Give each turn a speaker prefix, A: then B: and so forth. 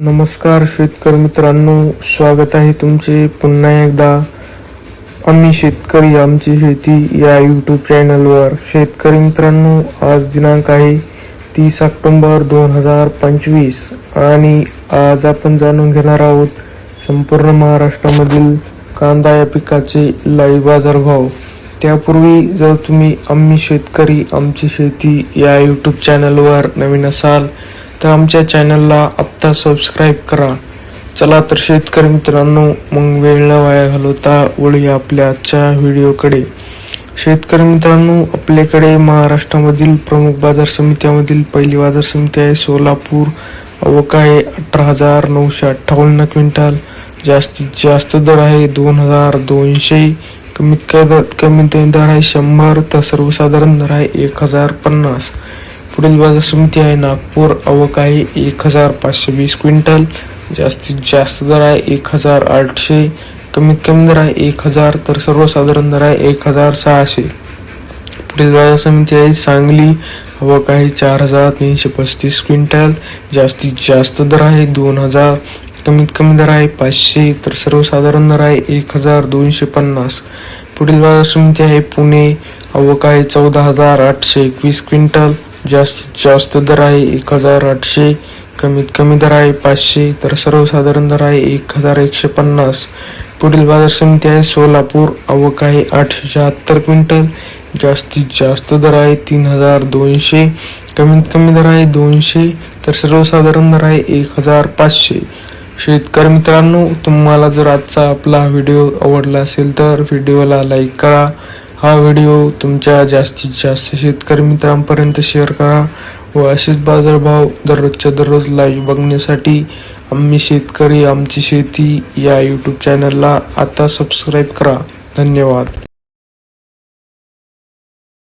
A: नमस्कार शेतकरी मित्रांनो स्वागत आहे तुमचे पुन्हा एकदा. आम्ही शेतकरी आमची शेती या यूट्यूब चॅनलवर शेतकरी मित्रांनो आज दिनांक आहे तीस ऑक्टोंबर दोन हजार पंचवीस आणि आज आपण जाणून घेणार आहोत संपूर्ण महाराष्ट्रामधील कांदा या पिकाचे लाईव्ह बाजारभाव. त्यापूर्वी जर तुम्ही आम्ही शेतकरी आमची शेती या यूट्यूब चॅनलवर नवीन असाल तर आमच्या चॅनलला आत्ता सबस्क्राईब करा. चला तर शेतकरी मित्रांनो मग वेळ न वाया घालवता वळूया आपल्या आजच्या व्हिडिओकडे. शेतकरी मित्रांनो आपल्याकडे महाराष्ट्रामधील प्रमुख बाजार समित्यामधील पहिली बाजार समिती आहे सोलापूर. अवकाळे अठरा हजार नऊशे अठ्ठावन्न क्विंटल. जास्तीत जास्त दर आहे दोन हजार दोनशे. कमीत कमी दर आहे शंभर. तर सर्वसाधारण दर आहे एक हजार पन्नास. पुढील बाजार समिती आहे नागपूर. आवक आहे एक हजार पाचशे वीस क्विंटल. जास्तीत जास्त दर आहे एक हजार आठशे. कमीत कमी दर आहे एक हजार. तर सर्वसाधारण दर आहे एक हजार सहाशे. पुढील बाजार समिती आहे सांगली. आवक आहे चार हजार तीनशे पस्तीस क्विंटल. जास्तीत जास्त दर आहे दोन हजार. कमीत कमी दर आहे पाचशे. तर सर्वसाधारण दर आहे एक हजार दोनशे पन्नास. पुढील बाजार समिती आहे पुणे. आवक आहे चौदा हजार आठशे एकवीस क्विंटल. जास्तीत जास्त दर आहे एक हजार आठशे कमीत कमी दर आहे पाचशे तर सर्वसाधारण दर आहे एक हजार एकशे पन्नास. पुढील बाजार समिती आहे सोलापूर आवक आहे आठशे शहात्तर क्विंटल जास्तीत जास्त दर आहे तीन हजार दोनशे कमीत कमी दर आहे दोनशे तर सर्वसाधारण दर आहे एक हजार पाचशे. शेतकरी मित्रांनो तुम्हाला जर आजचा आपला व्हिडिओ आवडला असेल तर व्हिडिओला लाईक करा हा व्हिडिओ तुमच्या जास्तीत जास्त शेतकरी मित्रांपर्यंत शेअर करा व असेच बाजारभाव दररोजच्या दररोज लाईव्ह बघण्यासाठी आम्ही शेतकरी आमची शेती या यूट्यूब चॅनलला आता सबस्क्राईब करा. धन्यवाद.